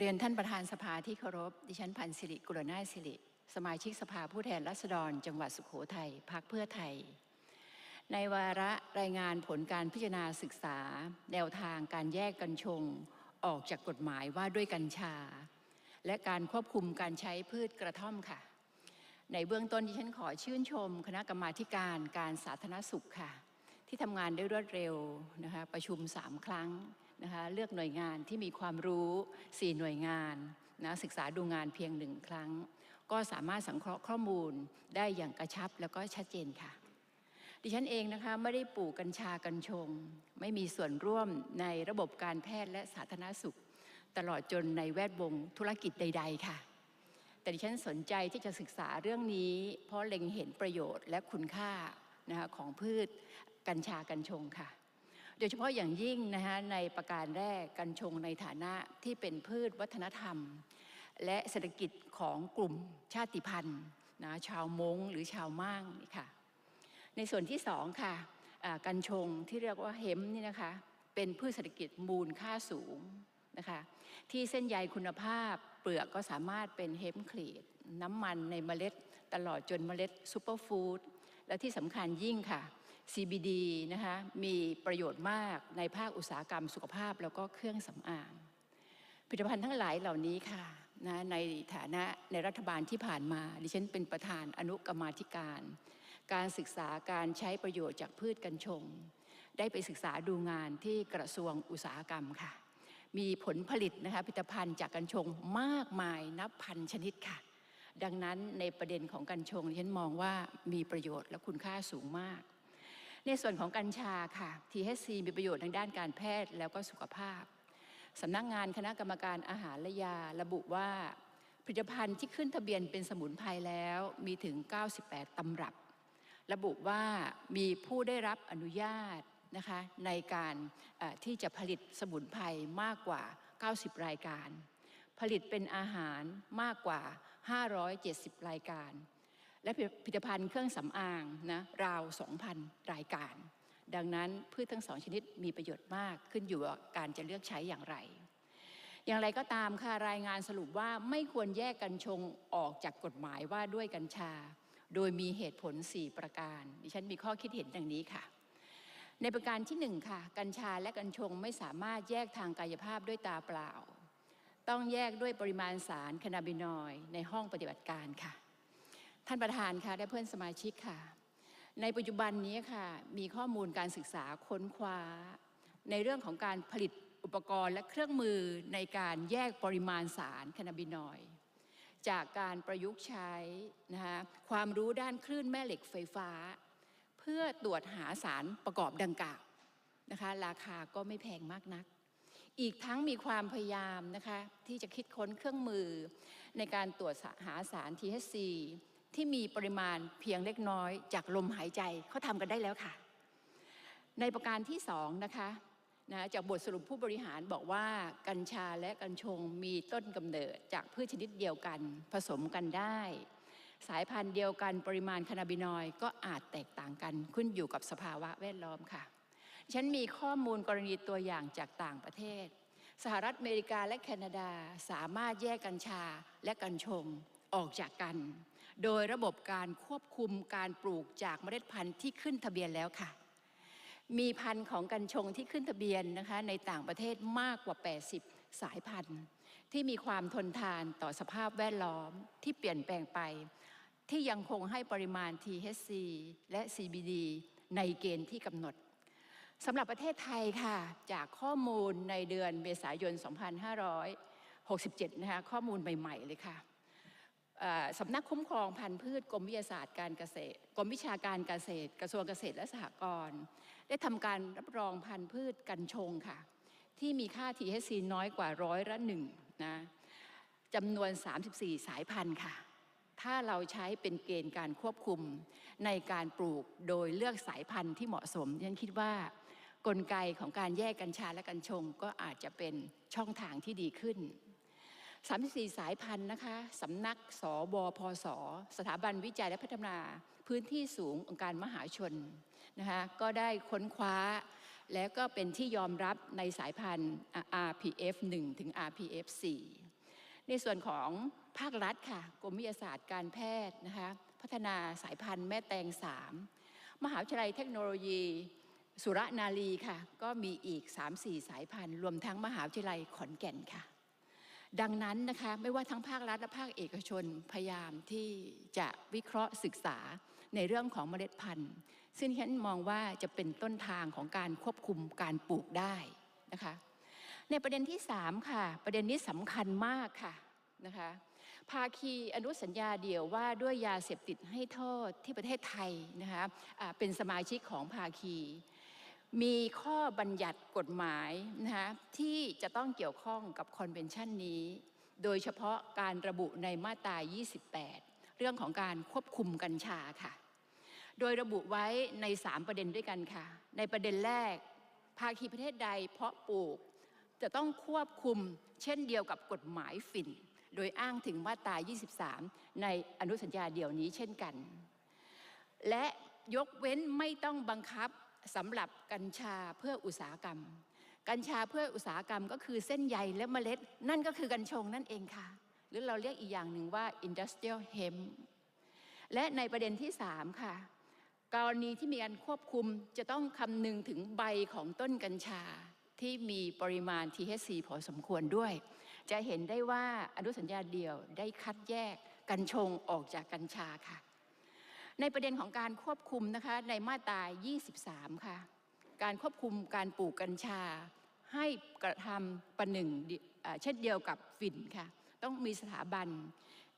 เรียนท่านประธานสภาที่เคารพ ดิฉันพันศิริกุลนาถศิริ สมาชิกสภาผู้แทนราษฎร จังหวัดสุโขทัยพักเพื่อไทย ในวาระรายงานผลการพิจารณาศึกษา แนวทางการแยกกัญชง ออกจากกฎหมายว่าด้วยกัญชา และการควบคุมการใช้พืชกระท่อมค่ะ ในเบื้องต้นดิฉันขอชื่นชม คณะกรรมาการการสาธารณสุขค่ะ ที่ทำงานได้รวดเร็วนะคะประชุม3ครั้ง นะคะเลือกหน่วยงานที่มีความรู้ 4 หน่วยงานนะศึกษาดูงานเพียงหนึ่งครั้ง ก็สามารถสังเคราะห์ข้อมูลได้อย่างกระชับแล้วก็ชัดเจนค่ะ ดิฉันเองนะคะไม่ได้ปลูกกัญชากัญชง ไม่มีส่วนร่วมในระบบการแพทย์และสาธารณสุข ตลอดจนในแวดวงธุรกิจใด ๆ ค่ะ แต่ดิฉันสนใจที่จะศึกษาเรื่องนี้ เพราะเล็งเห็นประโยชน์และคุณค่านะคะของพืชกัญชากัญชงค่ะ โดยเฉพาะอย่างยิ่งนะคะในประการแรกกัญชงในฐานะที่เป็นพืชวัฒนธรรม และเศรษฐกิจของกลุ่มชาติพันธุ์นะชาวมงหรือชาวม่างนี่ค่ะ ในส่วนที่สองค่ะกัญชงที่เรียกว่าเฮมนี่นะคะเป็นพืชเศรษฐกิจมูลค่าสูงนะคะที่เส้นใยคุณภาพเปลือกก็สามารถเป็นเฮมคลีดน้ำมันในเมล็ดตลอดจนเมล็ดซูเปอร์ฟู้ดและที่สำคัญยิ่งค่ะ CBD นะคะมีประโยชน์มากในภาคอุตสาหกรรมสุขภาพแล้วก็เครื่องสำอาง ผลิตภัณฑ์ทั้งหลายเหล่านี้ค่ะนะในฐานะในรัฐบาลที่ผ่านมา ดิฉันเป็นประธานอนุกรรมาธิการ การศึกษาการใช้ประโยชน์จากพืชกัญชง ได้ไปศึกษาดูงานที่กระทรวงอุตสาหกรรมค่ะ มีผลผลิตนะคะผลิตภัณฑ์จากกัญชงมากมายนับพันชนิดค่ะ ดังนั้นในประเด็นของกัญชงดิฉันมองว่ามีประโยชน์และคุณค่าสูงมาก ในส่วนของกัญชาค่ะ THC มีประโยชน์ทางด้านการแพทย์แล้วก็สุขภาพสำนักงานคณะกรรมการอาหารและยาระบุว่า ผลิตภัณฑ์ที่ขึ้นทะเบียนเป็นสมุนไพรแล้วมีถึง 98 ตำรับ ระบุว่ามีผู้ได้รับอนุญาตนะคะในการที่จะผลิตสมุนไพรมากกว่า 90 รายการ ผลิตเป็นอาหารมากกว่า 570 รายการ และผลิตภัณฑ์เครื่องสำอางนะราว 2,000 รายการ ดังนั้นพืชทั้งสองชนิดมีประโยชน์มากขึ้นอยู่กับการจะเลือกใช้อย่างไร อย่างไรก็ตามค่ะรายงานสรุปว่าไม่ควรแยกกัญชงออกจากกฎหมายว่าด้วยกัญชา โดยมีเหตุผล 4 ประการ ดิฉันมีข้อคิดเห็นดังนี้ค่ะ ในประการที่1ค่ะกัญชาและกัญชงไม่สามารถแยกทางกายภาพด้วยตาเปล่า ต้องแยกด้วยปริมาณสารคนาบินอยในห้องปฏิบัติการค่ะ ท่านประธานค่ะและเพื่อนสมาชิกค่ะ ในปัจจุบันนี้ค่ะมีข้อมูลการศึกษาค้นคว้า ในเรื่องของการผลิตอุปกรณ์และเครื่องมือในการแยกปริมาณสารแคนาบินอยด์จากการประยุกต์ใช้นะคะความรู้ด้านคลื่นแม่เหล็กไฟฟ้า เพื่อตรวจหาสารประกอบดังกล่าวนะคะราคาก็ไม่แพงมากนัก อีกทั้งมีความพยายามนะคะที่จะคิดค้นเครื่องมือในการตรวจหาสาร THC ที่มีปริมาณเพียงเล็กน้อยจากลมหายใจเขาทำกันได้แล้วค่ะ ในประการที่สองนะคะนะจากบทสรุปผู้บริหารบอกว่ากัญชาและกัญชงมีต้นกำเนิดจากพืชชนิดเดียวกันผสมกันได้ สายพันธุ์เดียวกันปริมาณคานาบินอยด์ก็อาจแตกต่างกันขึ้นอยู่กับสภาวะแวดล้อมค่ะ ฉันมีข้อมูลกรณีตัวอย่างจากต่างประเทศ สหรัฐอเมริกาและแคนาดาสามารถแยกกัญชาและกัญชงออกจากกัน โดยระบบการควบคุมการปลูกจากเมล็ดพันธุ์ที่ขึ้นทะเบียนแล้วค่ะ มีพันธุ์ของกัญชงที่ขึ้นทะเบียนนะคะในต่างประเทศมากกว่า 80 สายพันธุ์ ที่มีความทนทานต่อสภาพแวดล้อมที่เปลี่ยนแปลงไป ที่ยังคงให้ปริมาณ THC และ CBD ในเกณฑ์ที่กำหนดสำหรับประเทศไทยค่ะ จากข้อมูลในเดือนเมษายน 2567 นะคะข้อมูลใหม่ ๆ เลยค่ะ สำนักคุ้มครองพันธุ์พืชกรมวิทยาศาสตร์การเกษตรกรมวิชาการเกษตร กระทรวงเกษตรและสหกรณ์ได้ทำการรับรองพันธุ์พืชกัญชงค่ะ ที่มีค่า THC น้อยกว่าร้อยละหนึ่งนะจำนวน 34 สายพันธุ์ค่ะ ถ้าเราใช้เป็นเกณฑ์การควบคุมในการปลูกโดยเลือกสายพันธุ์ที่เหมาะสมฉันคิดว่ากลไกของการแยกกัญชาและกัญชงก็อาจจะเป็นช่องทางที่ดีขึ้น 34 สายพันธุ์นะคะสำนักสบพศสถาบันวิจัยและพัฒนา พื้นที่สูงองค์การมหาชนนะคะก็ได้ค้นคว้า แล้วก็เป็นที่ยอมรับในสายพันธุ์ RPF 1 ถึง RPF 4 ในส่วนของภาครัฐค่ะกรมวิทยาศาสตร์การแพทย์นะคะพัฒนาสายพันธุ์แม่แตง 3 มหาวิทยาลัยเทคโนโลยีสุรนารีค่ะ ก็มีอีก 3-4 สายพันธุ์ รวมทั้งมหาวิทยาลัยขอนแก่นค่ะ ดังนั้นนะคะไม่ว่าทั้งภาครัฐและภาคเอกชนพยายามที่จะวิเคราะห์ศึกษาในเรื่องของเมล็ดพันธุ์ ซึ่งฉันมองว่าจะเป็นต้นทางของการควบคุมการปลูกได้นะคะ ในประเด็นที่ 3 ค่ะ ประเด็นนี้สำคัญมากค่ะนะคะภาคีอนุสัญญาเดียวว่าด้วยยาเสพติดให้โทษที่ประเทศไทยนะคะะเป็นสมาชิกของภาคี มีข้อบัญญัติกฎหมายนะคะที่จะต้องเกี่ยวข้องกับคอนเวนชันนี้ โดยเฉพาะการระบุในมาตรา 28 เรื่องของการควบคุมกัญชาค่ะ โดยระบุไว้ใน 3 ประเด็นด้วยกันค่ะ ในประเด็นแรก ภาคีประเทศใดเพาะปลูก จะต้องควบคุมเช่นเดียวกับกฎหมายฝิ่น โดยอ้างถึงมาตรา 23 ในอนุสัญญาเดียวนี้เช่นกัน และยกเว้นไม่ต้องบังคับ สำหรับกัญชาเพื่ออุตสาหกรรม กัญชาเพื่ออุตสาหกรรมก็คือเส้นใยและเมล็ด นั่นก็คือกัญชงนั่นเองค่ะ หรือเราเรียกอีกอย่างหนึ่งว่า industrial hemp และในประเด็นที่ 3 ค่ะ กรณีที่มีการควบคุมจะต้องคำนึงถึงใบของต้นกัญชาที่มีปริมาณ THC พอสมควรด้วย จะเห็นได้ว่าอนุสัญญาเดียวได้คัดแยกกัญชงออกจากกัญชาค่ะ ในประเด็นของการควบคุมนะคะในมาตรา 23 ค่ะ การควบคุมการปลูกกัญชา ให้กระทำประหนึ่งเช่นเดียวกับฝิ่นค่ะ ต้องมีสถาบัน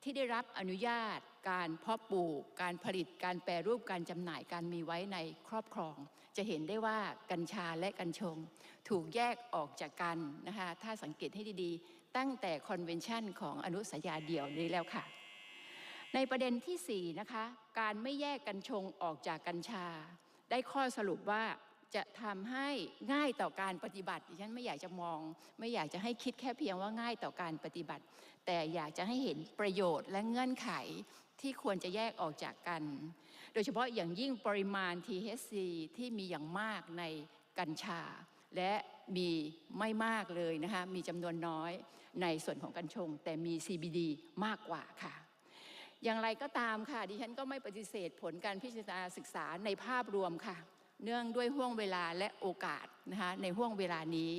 ที่ได้รับอนุญาต การเพาะปลูก การผลิต การแปรรูป การจำหน่าย การมีไว้ในครอบครอง จะเห็นได้ว่ากัญชาและกัญชง ถูกแยกออกจากกันนะคะ ถ้าสังเกตให้ดีๆ ตั้งแต่คอนเวนชันของอนุสัญญาเดี่ยวนี้แล้วค่ะ ในประเด็นที่ 4 นะคะ การไม่แยกกัญชงออกจากกัญชา ได้ข้อสรุปว่าจะทำให้ง่ายต่อการปฏิบัติดิฉันไม่อยากจะมอง ไม่อยากจะให้คิดแค่เพียงว่าง่ายต่อการปฏิบัติ แต่อยากจะให้เห็นประโยชน์และเงื่อนไขที่ควรจะแยกออกจากกัน โดยเฉพาะอย่างยิ่งปริมาณ THC ที่มีอย่างมากในกัญชา และมีไม่มากเลยนะคะมีจำนวนน้อยในส่วนของกัญชง แต่มี CBD มากกว่าค่ะ อย่างไรก็ตามค่ะ ดิฉันก็ไม่ปฏิเสธผลการพิจารณาศึกษาในภาพรวมค่ะ เนื่องด้วยห่วงเวลาและโอกาสนะคะในห่วงเวลานี้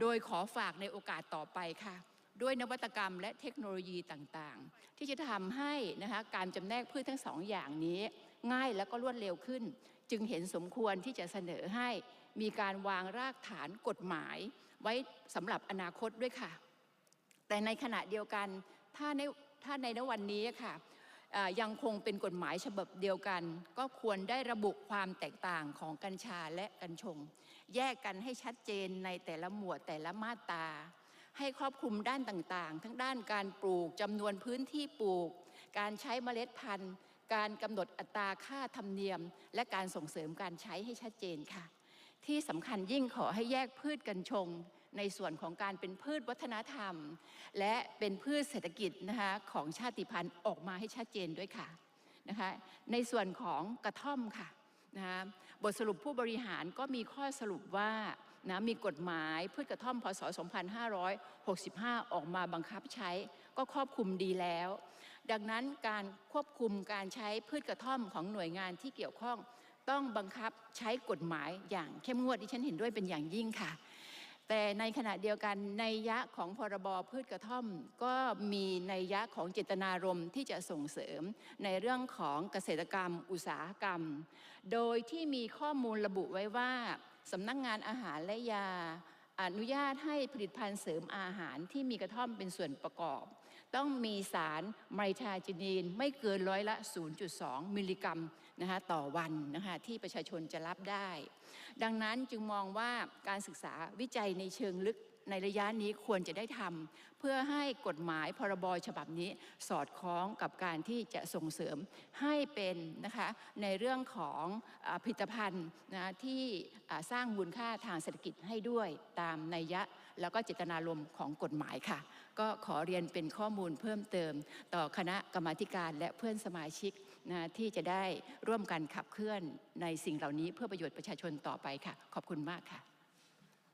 โดยขอฝากในโอกาสต่อไปค่ะ ด้วยนวัตกรรมและเทคโนโลยีต่างๆ ที่จะทำให้นะคะการจำแนกพืชทั้งสองอย่างนี้ ง่ายและก็รวดเร็วขึ้น จึงเห็นสมควรที่จะเสนอให้มีการวางรากฐานกฎหมาย ไว้สำหรับอนาคตด้วยค่ะ แต่ในขณะเดียวกันถ้าใน ถ้าในวันนี้ค่ะยังคงเป็นกฎหมายฉบับเดียวกัน ก็ควรได้ระบุความแตกต่างของกัญชาและกัญชง แยกกันให้ชัดเจนในแต่ละหมวดแต่ละมาตราให้ครอบคลุมด้านต่างๆ ทั้งด้านการปลูกจำนวนพื้นที่ปลูก การใช้เมล็ดพันธุ์ การกำหนดอัตราค่าธรรมเนียม และการส่งเสริมการใช้ให้ชัดเจนค่ะ ที่สำคัญยิ่งขอให้แยกพืชกัญชง ในส่วนของการเป็นพืชวัฒนธรรม และเป็นพืชเศรษฐกิจนะคะของชาติพันธุ์ออกมาให้ชัดเจนด้วยค่ะนะคะในส่วนของกระท่อมค่ะนะคะบทสรุปผู้บริหารก็มีข้อสรุปว่านะมีกฎหมายพืชกระท่อมพศ 2565 ออกมาบังคับใช้ก็ครอบคลุมดีแล้ว ดังนั้นการควบคุมการใช้พืชกระท่อมของหน่วยงานที่เกี่ยวข้อง ต้องบังคับใช้กฎหมายอย่างเข้มงวดที่ฉันเห็นด้วยเป็นอย่างยิ่งค่ะ แต่ในขณะเดียวกันในยะของพรบพืชกระท่อม ก็มีในยะของเจตนารมณ์ที่จะส่งเสริมในเรื่องของเกษตรกรรม อุตสาหกรรม โดยที่มีข้อมูลระบุไว้ว่าสำนักงงานอาหารและยาอนุญาตให้ผลิตภัณฑ์เสริมอาหารที่มีกระท่อมเป็นส่วนประกอบ ต้องมีสารไมทาจินีน ไม่เกินร้อยละ 0.2 มิลลิกรัมนะคะต่อวันนะคะที่ประชาชนจะรับได้ ดังนั้นจึงมองว่าการศึกษาวิจัยในเชิงลึก ในระยะนี้ควรจะได้ทำเพื่อให้กฎหมายพรบฉบับนี้สอดคล้องกับการที่จะส่งเสริมให้เป็นนะคะในเรื่องของผลิตภัณฑ์นะที่สร้างมูลค่าทางเศรษฐกิจให้ด้วยตามนัยยะแล้วก็เจตนารมณ์ของกฎหมายค่ะ ก็ขอเรียนเป็นข้อมูลเพิ่มเติม ต่อคณะกรรมการและเพื่อนสมาชิกนะที่จะได้ร่วมกันขับเคลื่อนในสิ่งเหล่านี้เพื่อประโยชน์ประชาชนต่อไปค่ะ ขอบคุณมากค่ะ